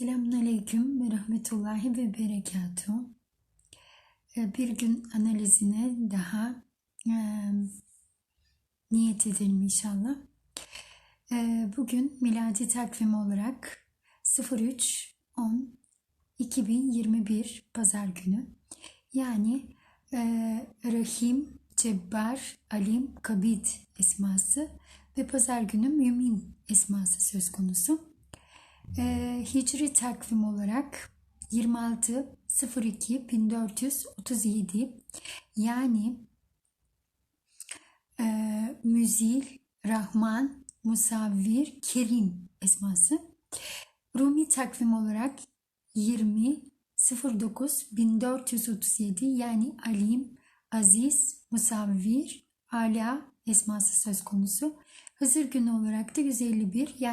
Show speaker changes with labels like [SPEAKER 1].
[SPEAKER 1] Selamun Aleyküm ve Rahmetullahi ve Berekatuhu. Ee, Bir gün analizine daha e, niyet edelim inşallah. Ee, Bugün miladi takvim olarak 03 10 2021 Pazar günü. Yani e, Rahim, Cebbar, Alim, Kabid esması ve Pazar günü Mümin esması söz konusu. Ee, Hicri takvim olarak 26 02 1437 yani e, Müzil, Rahman, Musavvir, Kerim esması. Rumi takvim olarak 20 09 1437 yani Alim, Aziz, Musavvir, Ala esması söz konusu. Hızır günü olarak da 151 yani